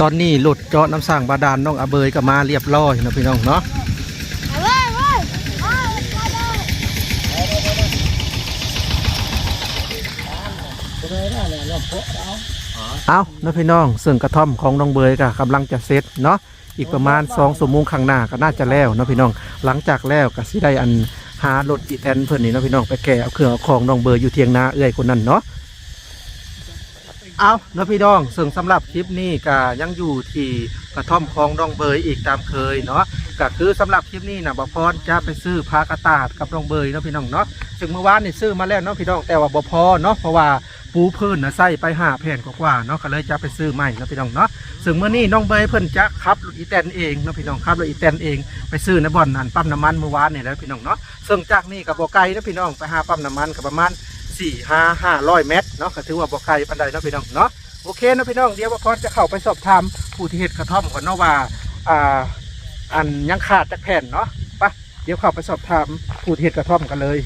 ตอนนี้หลุดเจาะน้ำสร้างบาดาลน้องอาเบยก็มาเรียบร้อยนะพี่น้องเนาะเว้ยเว้ยเอาไปเลยเอานะพี่น้องซึ่งกระท่อมของน้องเบยก็กำลังจะเสร็จเนาะอีกประมาณ2ชั่วโมงข้างหน้าก็น่าจะแล้วนะพี่น้อง หลังจากแล้วก็สิได้อันหารถอีแทนเพิ่อนนี่นะพี่น้องไปแก่เอาเครื่องเอาของน้องเบยอยู่เทียงนาเอื้อยคนนั้นเนาะ เอาเนาะพี่น้องซึ่งสำหรับคลิปนี้ก็ยังอยู่ที่กระท่อมของน้องเบยอีกตามเคยเนาะก็คือสำหรับคลิปนี้นะบพรจะไปซื้อพากระตาดกับน้องเบยเนาะพี่น้องเนาะซึ่งเมื่อวานนี่ซื้อมาแล้วเนาะพี่น้องแต่ว่าบพอเนาะเพราะว่าปูพื้นนะใส่ไปหาแผ่นกว่าเนาะก็เลยจะไปซื้อใหม่เนาะพี่น้องเนาะซึ่งเมื่อนี้น้องเบยเพิ่นจะขับรถอีแตนเองเนาะพี่น้องขับรถอีแตนเองไปซื้อในบ่อนอันปั๊มน้ำมันเมื่อวานนี่แล้วพี่น้องเนาะซึ่งจากนี้กับบ่ไกลนะพี่น้องไปหาปั๊มน้ำมันก็ประมาณ สี่ห้าห้าร้อยเมตรเนาะก็ถือว่าบ่ไกลปานใดเนาะพี่น้องเนาะโอเคนะพี่น้องเดี๋ยวว่าพอจะเข้าไปสอบถามผู้ที่เฮ็ดกระท่อมก่อนเนาะว่าอ่าอันยังขาดจากแผ่นเนาะไปเดี๋ยวเข้าไปสอบถามผู้ที่เฮ็ดกระท่อมกันเลย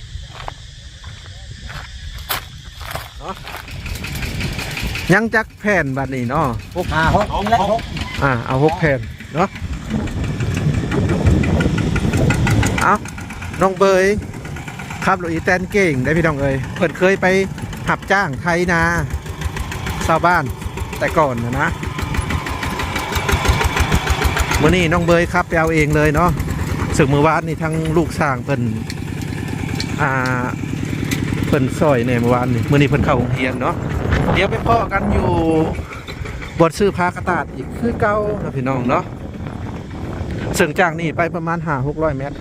เนาะยังจักแผ่นบัดนี้เนาะหกห้าหกและหกอ่าเอาหกแผ่นเนาะเอาน้องเบย ครับรถอีแตนเก่งได้พี่น้องเอ้ยเพิ่นเคยไปหับจ้างไทยนาชาวบ้านแต่ก่อนนะนะเมื่อนี้น้องเบยครับไปเอาเองเลยเนาะสึกมือวานนี่ทั้งลูกสร้างเพิ่นอ่าเพิ่นซอยเนี่ยเมื่อวานนี่เมื่อนี้เพิ่นเข้าโรงเรียนเนาะเดี๋ยวไปพ่อกันอยู่บทซื้อพากระตาดอีกคือเก่านะพี่น้องเนาะซึ่งจากนี่ไปประมาณห้าหกร้อยเมตร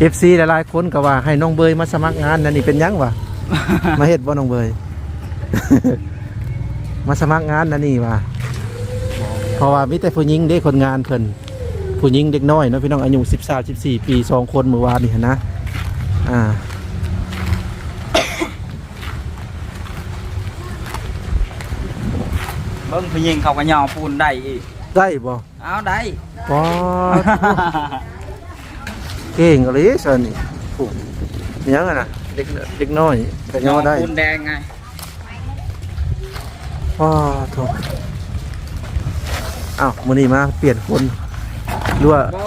เอฟซีหลายๆคนก็ว่าให้น้องเบยมาสมัครงานนั่นนี่เป็นหยังวะ มาเฮ็ดบ่น้องเบย มาสมัครงานนั่นนี่วะเพราะว่ามีแต่ผู้หญิงเด้คนงานเพิ่นผู้หญิงเด็กน้อยเนาะพี่น้องอายุ13 14 ปีสองคนเมื่อวานนี่หั้นนะอ่าเบิ้งผู้หญิงเขาก็ย่อปูนได้อีกได้บ่เอาได้ปอดเก่งเลยเสินี่ผู้อิหยังอะน่ะเด็กเด็กน้อยก็ย่อได้ปูนแดงไงว้าโถอ้าวมื้อนี้มาเปลี่ยนคนหรือว่าโอ้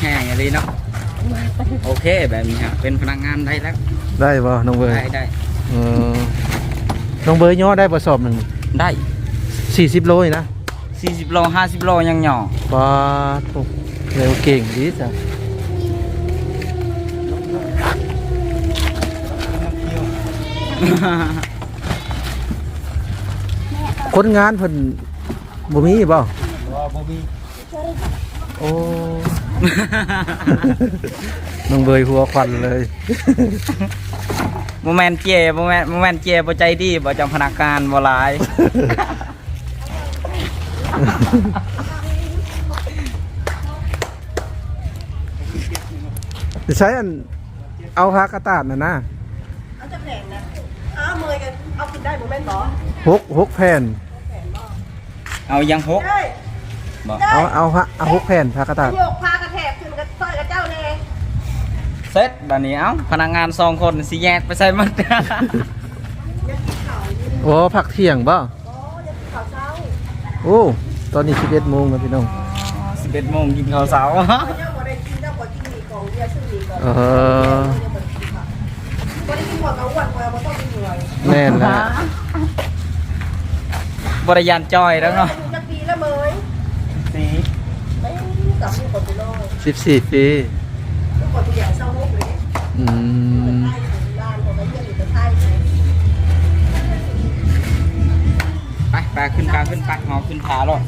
แห้งอะไรเนาะโอเคแบบนี้ฮะเป็นพนักงานได้แล้ว ได้บ่น้องเบยได้ได้เออน้องเบยย่อได้บ่สอบหนึ่งได้ 40โลนี่นะ40โล50โลยังย่อป้าโถเร็วเก่งดีจ้ะคนงานเพิ่นบ่มีบ่บ่มีโอ้น้องเบยหัวควันเลยโมเมนต์เจโมเมนต์โมเมนต์เจบ่ใจดีบ่จำพนักงานบ่หลาย จะใช้อัน เอาพากระตาดน่ะนะเอาจะแผงนะอ้าวเมยกัน เอากินได้โมเมนต์บอหกหกแผ่น เอายังหกได้บ่ได้เอาเอาพระเอาหกแผ่นพากระตาดโยกพากระแทกขึ้นกับซอยกับเจ้าแน่เสร็จบัดนี้เอ้าพนักงานสองคนสิแยกไปใส่หมันโอ้ผักเที่ยงบ่อ๋อยังกินข้าวเช้าโอ้ ตอนนี้11โมงแล้วพี่น้อง11โมงกินข้าวเช้าเจ้าบ่ได้กินเจ้าบ่กินหมี่กล่องเดียวซึ่งหมี่กล่องเออบ่ได้กินหมดเอาอ้วนกว่าบ่ต้องกินเหนื่อยแน่นละบริยานจอยแล้วเนาะอยู่จะปีละเมยสีไม่กลับลูกคนไปนอก14ปีลูกคนตัวใหญ่เศร้ามุกเลยอืม ขึ้นกลางขึ้นปักหอขึ้นขาแล้ว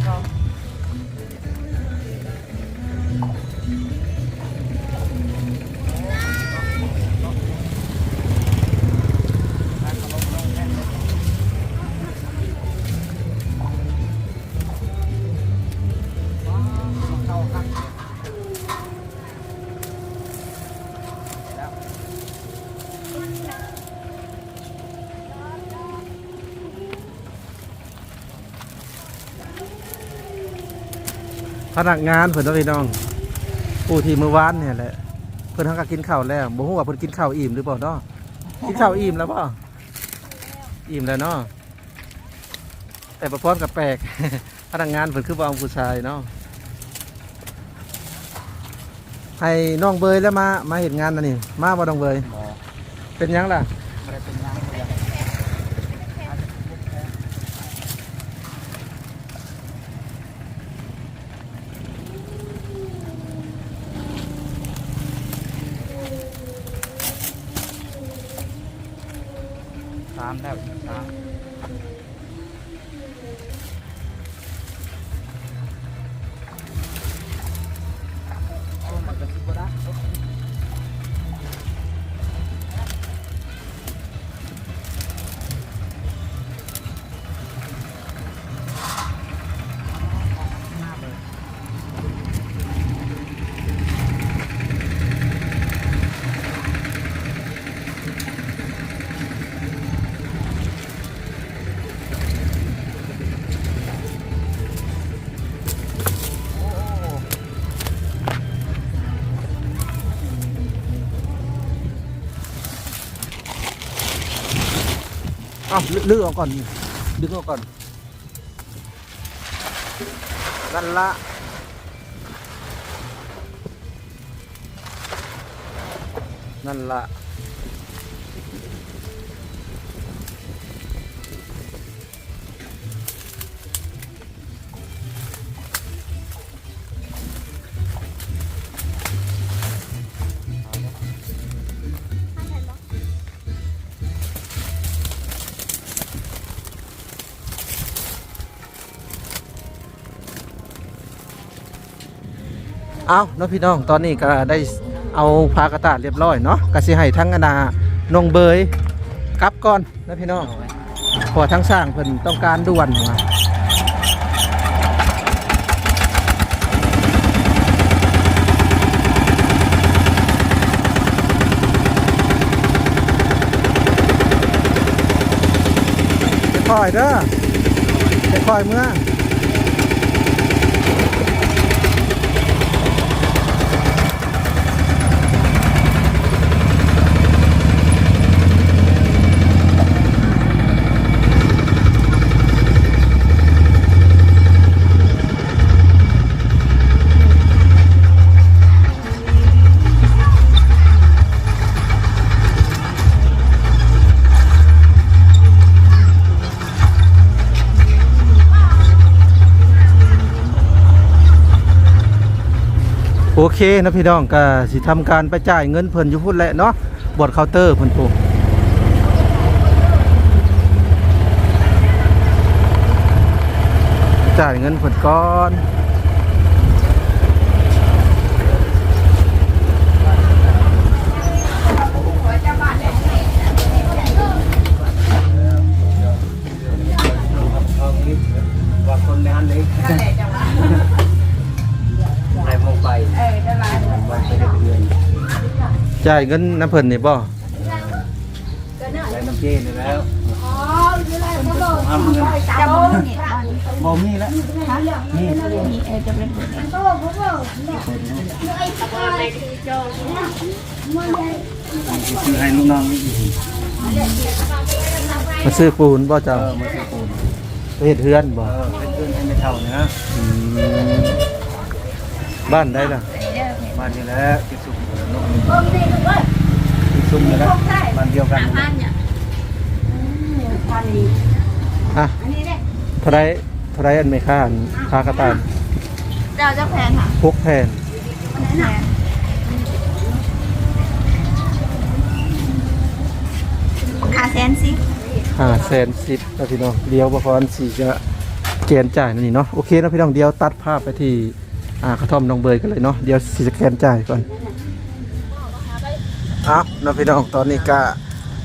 พนักงานเพิ่นเนาะพี่น้องผู้ที่มื้อวานเนี่ยแหละเพิ่นเฮาก็กินข้าวแล้วบ่ฮู้ว่าเพิ่นกินข้าวอิ่มหรือเปล่าเนาะกินข้าวอิ่มแล้วบ่อิ่มแล้วเนาะแต่ประพรกับแปลก พนักงานเพิ่นคือบ่เอาผู้ชายเนาะให้น้องเบยแล้วมามาเห็นงานอันนี้มาบ่น้องเบยบ่เป็นหยังล่ะ เอ้าลึกๆออกก่อน ดึงออกก่อนนั่นละนั่นละ เอาเนาะพี่น้องตอนนี้ก็ได้เอาพากระตาดเรียบร้อยเนาะก็สิให้ทั้งอนานองเบยกลับก่อนนะพี่น้องพอทั้งสร้างเพิ่นต้องการด่วนมาค่อยเด้อค่อยเมื่อ เคนะพี่น้องก็สิทำการไปจ่ายเงินเพิ่นอยู่พุ่นแหละเนาะบอดเคาน์เตอร์เพิ่นปูจ่ายเงินเพิ่นก่อน จ่ายเงินน้ำเพิ่นนี่บ่ใส่น้ำเจนี่แล้วจะมองนี่บ่มีแล้วนี่คือให้ลูกน้องนี่มาซื้อปูนบ่เจ้าเออมาซื้อปูนไปเฮ็ดเฮือนบ่เออเป็นเพื่อนให้ไม่เท่าเนื้ออืมบ้านได้ล่ะบ้านนี้แหละที่สุด นกนี่ที่สุดนี่แหละบ้านเดียวกันนี่แหละอะเท่าไรเท่าไรอันไม่ค่าอันค่ากระตานเจ้าเจ้าแพนค่ะพกแผ่นแพนขาแซนซิห้าแสนสิบนะพี่น้องเดียวบ่พออันสี่จะเกณฑ์จ่ายนั่นนี่เนาะโอเคนะพี่น้องเดียวตัดภาพไปที่อ่ากระท่อมน้องเบยกันเลยเนาะเดี๋ยวสิสแกนจ่ายก่อน ครับนะพี่น้องตอนนี้ก็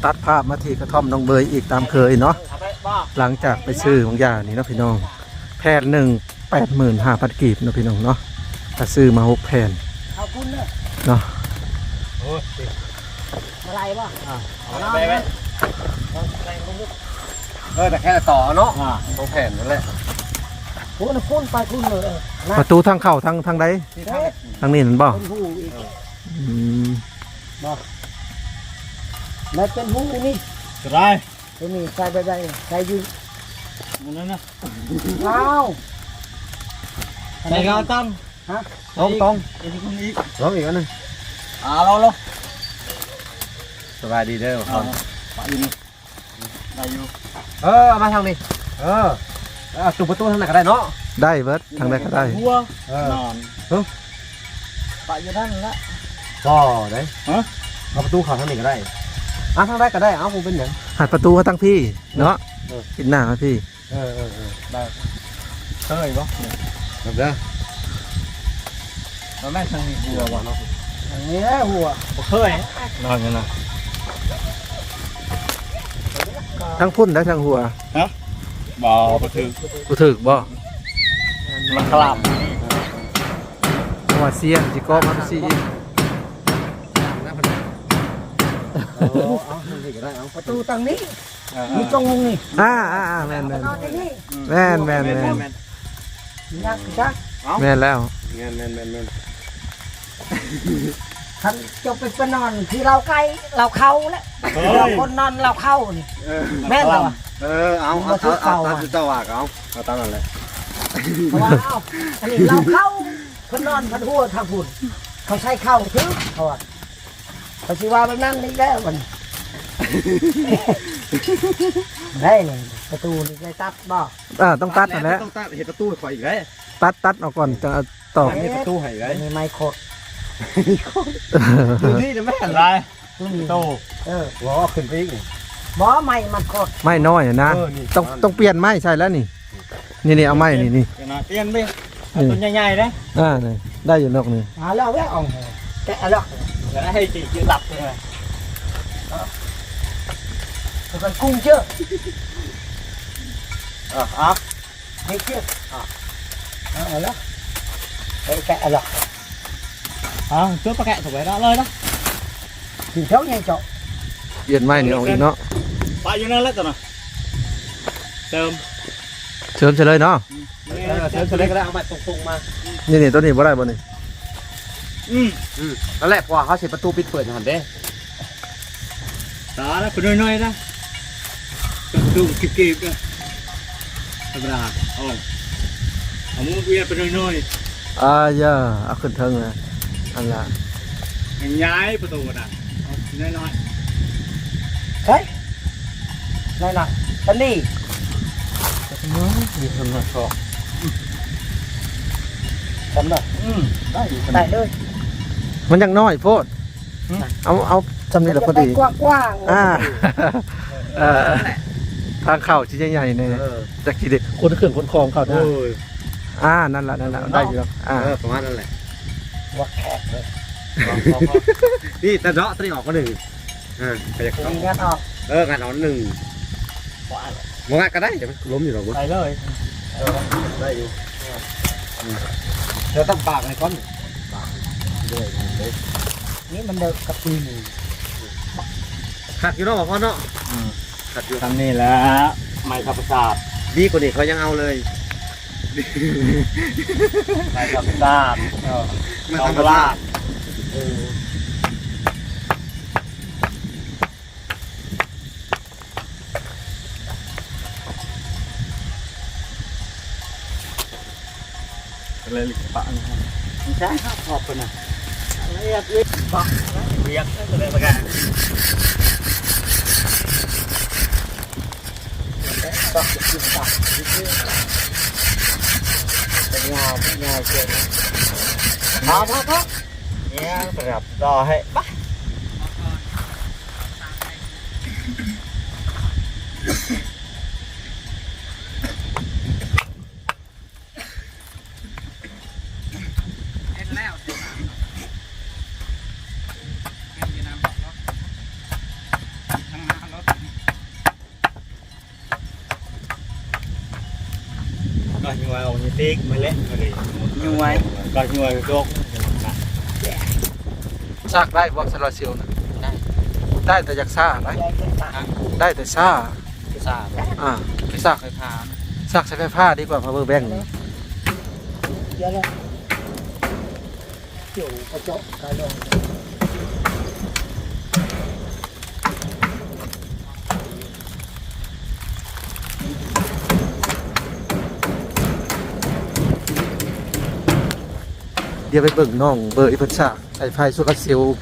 ตัดภาพมาที่กระท่อมน้องเบยอีกตามเคยเนาะหลังจากไปซื้อของยานี่เนาะพี่น้องแผ่นหนึ่งแปดหมื่นห้าพันกีบเนาะพี่น้องเนาะก็ซื้อมาหกแผ่นเนาะไปไหมเออแต่แค่ต่อเนาะตรงแผ่นนั่นแหละประตูทางเข้าทางทางใดที่ทางทางนี้นั่นบ่อืม แล้วเป็นหูนี่จะได้ตัวนี้ใส่ไปได้ใส่อยืนนั่นนะเอ้าใส่กาวตั้งฮะตรงตรงร้องอีกอันหนึงอ่าเราเราสบายดีเด้อครับไปอยู่นี่ได้อยู่เออเอามาทางนี้เออเอาจุดประตูทางไหนก็ได้เนาะได้เบิดทางใดก็ได้หัวเออนอนไปอยู่นั่นละก็ได้ฮะเอาประตูเข้าทางนี้ก็ได้ อะทางใดก็ได้เอาผมเป็นหยังหัดประตูมาตั้งพี่ เนาะเออกินหน้ามาพี่เออเออเออได้เคยปะแบบเด้อเราแม่ทางนี้หัววะเนาะทางนี้นะหัวเคยนอนกันนะทั้งพุ่นและทั้งหัวบ่อประถือกูถึกบ่มันกลับหัวเสียนสิก็มาสิอีก เอาเอาทางนี้ก็ได้เอา ประตูทางนี้มีตรงมุงนี่อ่าอ่าอ่าแม่นแม่นนอนที่นี่แม่นแม่นแม่นยักจักแม่นแล้วเงินเงินเงินเงินท่านจะไปไปนอนที่เราไกลเราเข้าแล้วเราคนนอนเราเข้านี่แม่นเหรอวเออเอาเอาเอาเอาเอาเจ้าว่าเอาเอาตามนั้นแหละเพราว่าเอ้าอันนี้เราเข้าคนนอนพันหัวทางหุ่นเขาใช้เข้าถึงเขาอะ เขาชิว่าแบบนั้นนี่แล้วมันได้เลยประตูนี่ได้ตัดบ่อ่าต้องตัดนั่นแหละต้องตัดเห็นประตูข่อยอีกแล้วตัดตัดออกก่อนจะเอาตอกนี่ประตูให้อีกแล้วอันนี้ไม้โคดดูนี่นะแม่อะไรตัวนี้โตเออหัวขึ้นไปอีกบ่ไม้มันโคดไม่น้อยอะนะเออนี่ต้องต้องเปลี่ยนไม้ใช่แล้วนี่นี่นี่เอาไม้นี่นี่เดี๋ยวนะเตียนไปต้นใหญ่ๆนะอ่านี่ได้อยู่นอกนี่หาแล้วแวะออกแกะแล้วเดี๋ยวให้จียืนหลับเลยมันกุ้ งเชื่ออะอะไม่เชื่ออะเอาแล้วไปแกะแล้วอะ trước các kẹ thuộc về đó เลย đó ถึงเท่าไงเจาะเปลี่ยนไม้นี่ออกอีกเนาะ bạn vô nó lết rồi nè sớm เชิ ญเฉลยเนาะ sớm sớm lấy cái đó bạn tùng tùng mà นี่นี่ตัวนี้บ่ได้บ่นี่ ừ นั่นแหละเพราะว่าเขาเสียประตูปิดเปิดหันเด้ đó nó phải nơi nơi đó tùng tùng kịp kịp kìa thật là ồ ông muốn kia phải nơi nơi อ่าอย่าเอาขึ้นเทิงนะอันละ Thằng nhái vào tù nè nơi nơi เฮ้ยนั่นน่ะตันนี่ đi thằng nào sọ ทำได้ ừ đấy ได้เลย มันยังน้อยโพดเอาเอาทำนี่แหละพอดีกว้างกว้างๆอ่าเออทางเข้าชิ้นใหญ่ๆเนี่ยจากที่เด็กคนเครื่องคนคลองเข้าได้ ôi อ่านั่นแหละนั่นแหละได้อยู่แล้วอ่า ờ có mắt đó lại วักแขกเลย đi ta rõ ta đi học có đừng à phải มีงานออกเอองานเอาหนึ่งมองงานก็ได้แต่มันล้มอยู่หรอกไปเลยได้อยู่เดี๋ยวตั้งปากในก้อน นี่มันเดิกกับปีนขัดอยู่เนาะพ่อเนาะขัดอยู่ทำนี่แหละไม่ทับประสาทดีกว่านี้เขายังเอาเลยไม่ทับประสาทเออสองลาดเลยปะนะครับใช่ครับขอบคุณนะ เรียกเรียกปะเรียกเลยมาแก ก็กินตับเป็นยาวเป็นยาวเกินพอพอพอ เนี่ยประดับรอให้ปะ ก็ยิง ไว้เอานี่ติ๊กมาเละมาเลยยิงไว้ก็ยิงไว้โจกซากได้บ่สลาเซลนะได้แต่อยากซ่าได้ยายเป็นตาได้แต่ซ่าทราบอ่าไปซากไปถามซากใช้ไฟฟ้าดีกว่า power bank เยอะเลยเกี่ยวกระจกกระดอง ดี๋ยวไปเบิ่งน้องเบอร์อีเพิ่าใส่ไฟโซลาร์เซลล์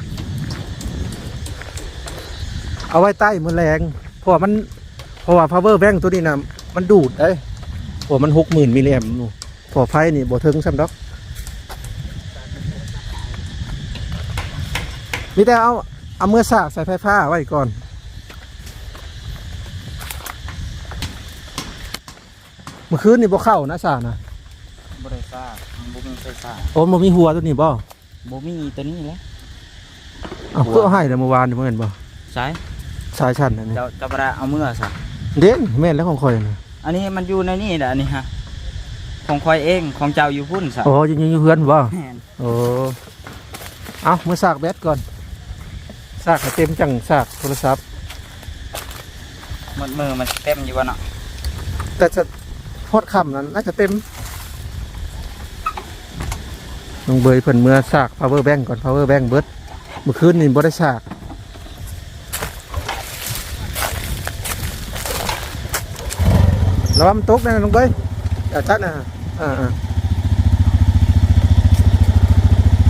เอาไว้ใต้มือแรงเพราะว่ามันเพราะว่า power bank ตัวนี้นะมันดูดได้เพราะมัน60,000มิลลิแอมป์พอไฟนี่บ่ถึงซ้ำดอกมีแต่เอาเอาเมื่อสากใส่ไฟฟ้าไว้ก่อนเมื่อคืนนี่บ่เข้านะสากนะบริษัทบุ้ งไฟฟ้าโอ้บ่มีหัวตัวนี้บ่บุมีตัวนี้แหละเอาเพื่อให้แต่เมื่อวานนี่บ่เห็นบ่ใช่สายชันอันนี้จะจะประเอาเมื่อสักเด่นแม่นแล้วของข่อยนะอันนี้มันอยู่ในนี่แหละอันนี้ฮะของคอยเองของเจ้าอยู่พุ่นสักโอ้ยังยังอยู่เฮือนบ่แม่นโอ้เอาเมื่อสากแบตก่อนสากให้เต็มจังสากโทรศัพท์ มันมือมันเต็มอยู่วะเนาะแต่จะพอดคำนั้นน่าจะเต็ม น้องเบยเพิ่นเมื่อสาก power bank ก่อน power bank เบิดเมื่อคืนนี่บ่ได้สากระวังมันตกนะน้องเบยอย่าชัดนะอ่า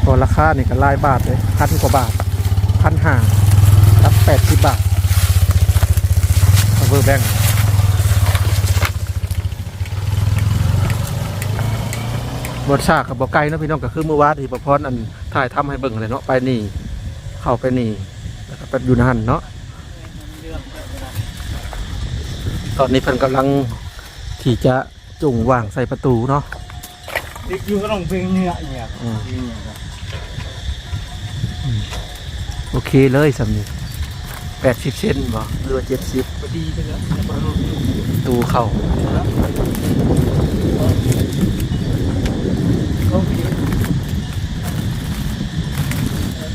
พอราคานี่ก็ลายบาทเลยพันกว่าบาทพันห้ารับแปดสิบบาท power bank บทฉากกับบไกลเนาะพี่น้องก็คือเมื่อวานที่ประพรอันถ่ายทำให้เบิ่งเลยเนาะไปนี่ เข้าไปนี่แล้วก็ไปอยู่นั่นเนาะตอนนี้เพิ่นกำลังที่จะจุ่งวางใส่ประตูเนาะติ๊กอยู่ก็ต้องเป็นเนื้อเนี่ยอืมโอเคเลยสำนี้แปดสิบเซนบ่หรือว่าเจ็ดสิบดีจังเลยตูเข้า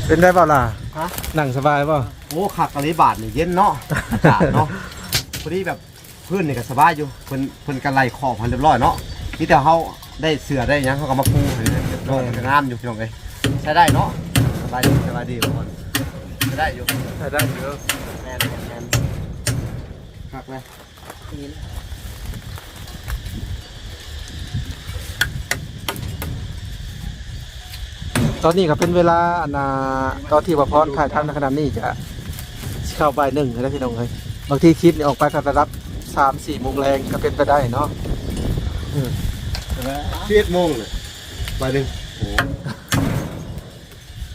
เป็นได้เปล่าล่ะฮะนั่งสบายเปล่าโอ้ขักกะลิบาทนี่เย็นเนาะอากาศเนาะพอดีแบบพื้นนี่ก็สบายอยู่เพิ่นเพิ่นกันไล่ขอบพันเรียบร้อยเนาะมีแต่เฮาได้เสือได้หยังเขาก็มาปูให้เรียบร้อยก็งามอยู่พี่น้องเอ้ยใช้ได้เนาะสบายดีสบายดีทุกคนใช้ได้อยู่ได้เยอะแมนแมนขักเลย ตอนนี้ก็เป็นเวลาอันนาตอนที่ประพรถ่ายทำในขณะนี้จะเข้าบ่ายหนึ่งแล้วพี่น้องเลยบางทีคลิปนี่ออกไปก็ระดับสามสี่โมงแรงก็เป็นไปได้เนาะสิบเอ็ดโมงเลยบ่ายหนึ่ง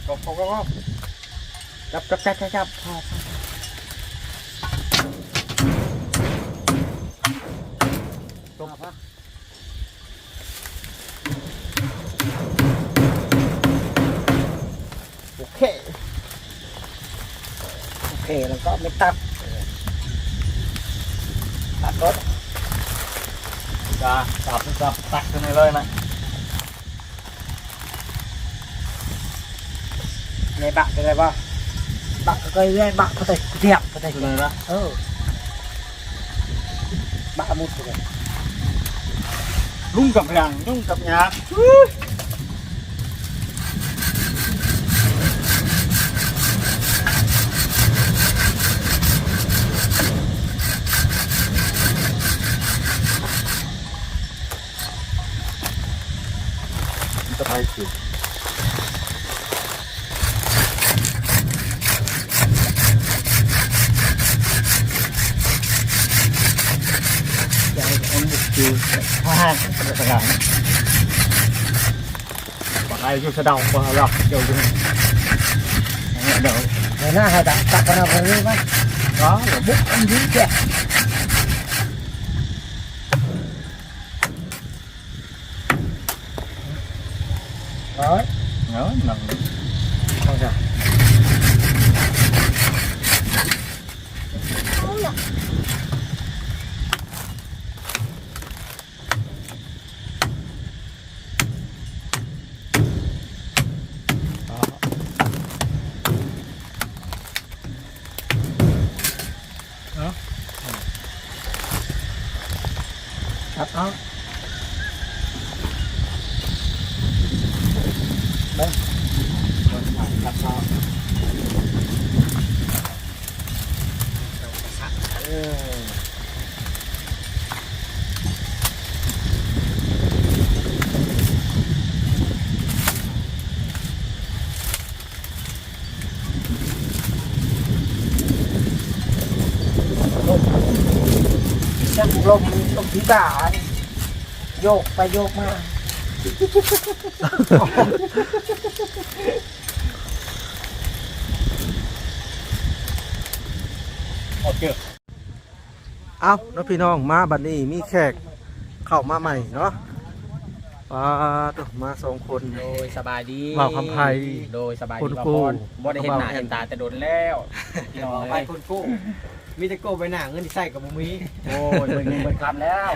โอ้ก็ก็ก็จับจับจับจับจับพอาจับจับตักขึ้นไปเลยนะ nhảy bạc cái này bao bạc cái này bạc có thể đẹp có thể Cái này đó. ừ bạc một cái này ลุงกับหลั hai ai chú sẽ đau qua lọc cho chú để nó hai tặng tặng vào nào đi bác đó là bút ăn dưới nhớ lần lông tí tả dột ไปโยกมา ok เอาเนาะพี่น้องมาบัดนี้มีแขกเข้ามาใหม่เนาะปาตัวมาสองคน โดยสบายดีบ่าวคำไพโดยสบายคุดีณบ่าวครูพรบ่ได้เห็นหน้าเห็นตาแต่โดนแล้วพี่น้องไปเอ้ยคนกู้ มีแต่กู้ไปหน้าเงินที่ใส่กับบ่มีโอ้ยเบิ่งเงินเบิ่งคำแล้ว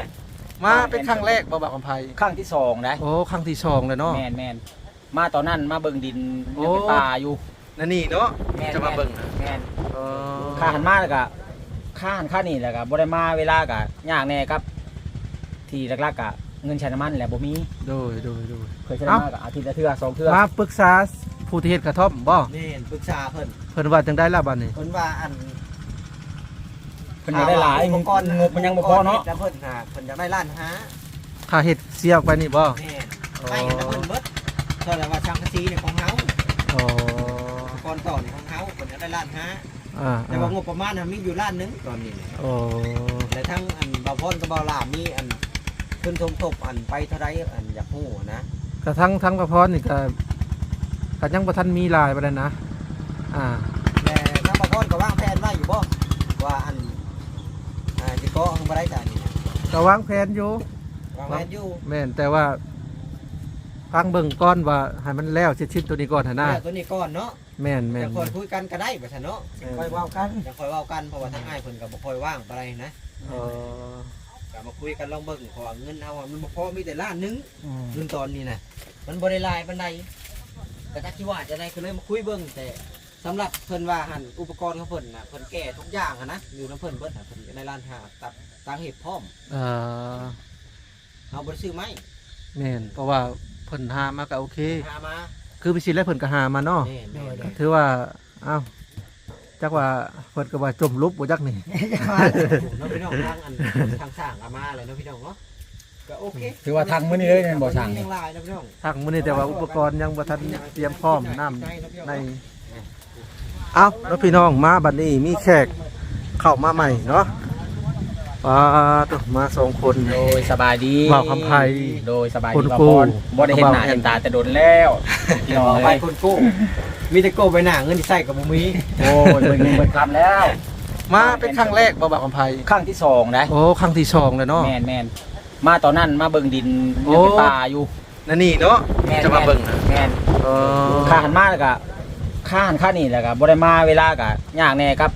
มาเป็นครั้งแรกบ่บ่าวคำไพครั้งที่สองนะโอ้ครั้งที่สองเลยเนาะแมนแมนมาตอนนั้นมาเบิ่งดินโอ้ยังเป็นป่าอยู่นั่นนี่เนาะแม่นจะมาเบิ่งนะแมนเออข้าหันมาแล้วก็ข้าหันข้านี่แล้วก็บ่ได้มาเวลาก็ยากแน่ครับ ที่หลักๆก็เงินใช้น้ำมันแหละบ่มีโดยโดยโดยเคยใช้น้ำมันก็อาทิตย์ละเทื่อสองเทื่อมาปรึกษาผู้ที่เฮ็ดกระท่อมบ่นี่ปรึกษาเพิ่นเพิ่นว่าจังได้ละบัดนี้เพิ่นว่าอันเพิ่นอยากได้หลายงบงบมันยังบ่พอเนาะแล้วเพิ่นหาเพิ่นอยากได้ล้านหาค่าเฮ็ดเสียออกไปนี่บ่แม่นไปแล้วเพิ่นเบิดเท่าไหร่ว่าช่างกะซีเนี่ยของเฮาอ๋ออุปกรณ์ต่อนี่ของเฮาเพิ่นอยากได้ล้านหาอ่าแต่ว่างบประมาณน่ะมีอยู่ล้านหนึงตอนนี้เนี่ยโอ้แต่ทั้งอันบ่าวพรกับบ่าวลามมีอันขึ้นทมทบอันไปเท่าไรอันอยากฮู้นะกระทั่งทั้งกระเพาะนี่ก็ก็ยังบ่ทันมีลายบ่ได้นะ อ่า แต่ทั้งบ่าวพรก็วางแผนไว้อยู่บ่ว่าอัน อ่าสิก็เอาบ่ได้จ้ะนี่นะก็วางแผนอยู่ วางแผนอยู่แม่นแต่ว่าฟังเบิ่งก่อนว่าให้มันแล้วเสร็จชิ้นตัวนี้ก่อนหั่นนะแล้วตัวนี้ก่อนเนาะแม่นแม่จะนค่อยคุยกันก็ได้บ่ซั่นเนาะค่อยเว้ากันจะค่อยเว้ากันเพราะว่าทางอ้ายเพิ่นก็บ่ค่อยว่างปานใดนะเออก็มาคุยกันลองเบิ่งเพราะว่าเงินเฮาอะมันบ่พอมีแต่ล้านหนึง อืมเงินตอนนี้น่ะมันบ่ได้หลายปานใดแต่ถ้าคิดว่าจะได้ก็เลยมาคุยเบิ่งแต่ สำหรับเพิ่นว่าหั่นอุปกรณ์ของเพิ่นน่ะเพิ่นแก้ทุกอย่างหันนะอยู่นํเพิ่นเบิดน่ะเพิ่นในร้านหาตัดตางเห็บพร้อมเออเอาบ่ได้ซื้อไม้แม่นเพราะว่าเพิ่นหามาก็โอเค หามาคือไปสิแล้วเพิ่นก็หามาเนาะแน่แน่แน่ถือว่าอ้าวจักว่าเพิ่นก็ว่าจมลุบบ่จักนี่เนาะพี่น้องทางอันทางสร้างเอามาเลยเนาะพี่น้องเนาะก็โอเคถือว่าทางมื้อนี้เลยแม่นบ่สั่งยังหลายนะพี่น้องทางมื้อนี้แต่ว่าอุปกรณ์ยังบ่ทันเตรียมพร้อมน้ำใน เอ้าแล้วพี่น้องมาบัดนี้มีแขกเข้ามาใหม่เนาะปาตัวมาสองคน โดยสบายดีบ่าวคำไพโดยสบายคุดีณบ่าวครูพรบ่ได้เห็นหน้าเห็นตาแต่โดนแล้วพี่น้องไปเอ้ยคนกู้มีแต่กู้ไปหน้าเงินที่ใส่กับบ่มีโอ้ยเบิ่งเงินเบิ่งคำแล้ว มาเป็นครั้งแรกบ่บ่าวคำไพครั้งที่สองนะโอ้ครั้งที่สองเลยเนาะแมนแมนมาตอนนั้นมาเบิ่งดินโอ้ยังเป็นป่าอยู่นั่นนี่เนาะแมนจะมาเบิ่งนะแมนเออข้าหันมาแล้วก็ ข้าหันข้านี่แล้วก็บ่ได้มาเวลาก็ยากแน่ครับ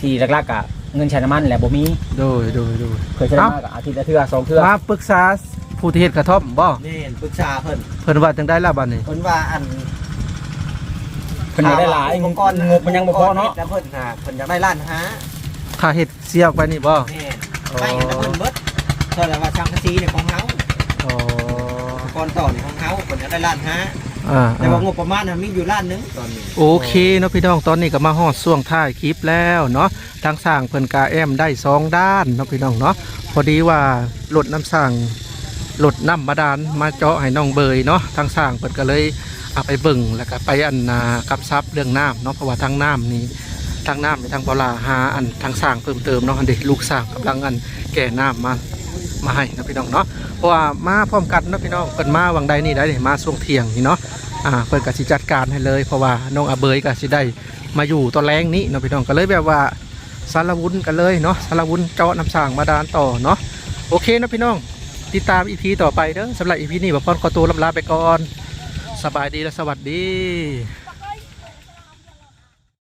ที่หลักๆก็เงินใช้น้ำมันแหละบ่มีโดยโดยโดยเคยใช้น้ำมันก็อาทิตย์ละเทื่อสองเทื่อมาปรึกษาผู้ที่เฮ็ดกระท่อมบ่นี่ปรึกษาเพิ่นเพิ่นว่าจังได้ละบัดนี้เพิ่นว่าอันพิ่นอยากได้หลายงบงบมันยังบ่พอเนาะแล้วเพิ่นน่ะเพิ่นอยากได้ล้านห้าค่าเฮ็ดเสียออกไปนี่บ่แม่ไม่แล้วเพิ่นเบิดเท่าไหร่ว่าช่างกะซีเนี่ยของเฮาอ๋อก่อนต่อนี่ของเฮาเพิ่นอยากได้ล้านห้า อ่าแต่ว่างบประมาณน่ะมีอยู่ล้านหนึงตอนนี้โอเคเนาะพี่น้องตอนนี้ก็มาฮอดช่วงท้ายคลิปแล้วเนาะทางสร้างเพิ่นกาแอมได้สองด้านเนาะพี่น้องเนาะพอดีว่ารถน้ำสร้างรถน้ำบาดาลมาเจาะให้น้องเบยเนาะทางสร้างเพิ่นก็เลยเอาไปเบิ่งแล้วก็ไปอันนากำซับเรื่องน้ำเนาะเพราะว่าทางน้ำนี่ทางน้ำในทางบลาหาอันทางสร้างเพิ่มเติมเนาะอันเด็กลูกสร้างกำลังอันแก่น้ำมา มาให้นะพี่น้องเนาะเพราะว่ามาพร้อมกันนะพี่น้องเพิ่นมาวังใดนี่ได้นี่มาช่วงเที่ยงนี่เนาะอ่าเพิ่นก็สิจัดการให้เลย เพราะว่าน้องอาเบยก็สิได้มาอยู่ตอนแรงนี้นะพี่น้องก็เลยแบบว่าสารวุ้นกันเลยเนาะสารวุ้นเจาะน้ำสร้างมาดานต่อเนาะโอเคนะพี่น้องติดตามอีพีต่อไปเด้อสำหรับอีพีนี้บ่พรขอตัวลำลาไปก่อน สบายดีและสวัสดี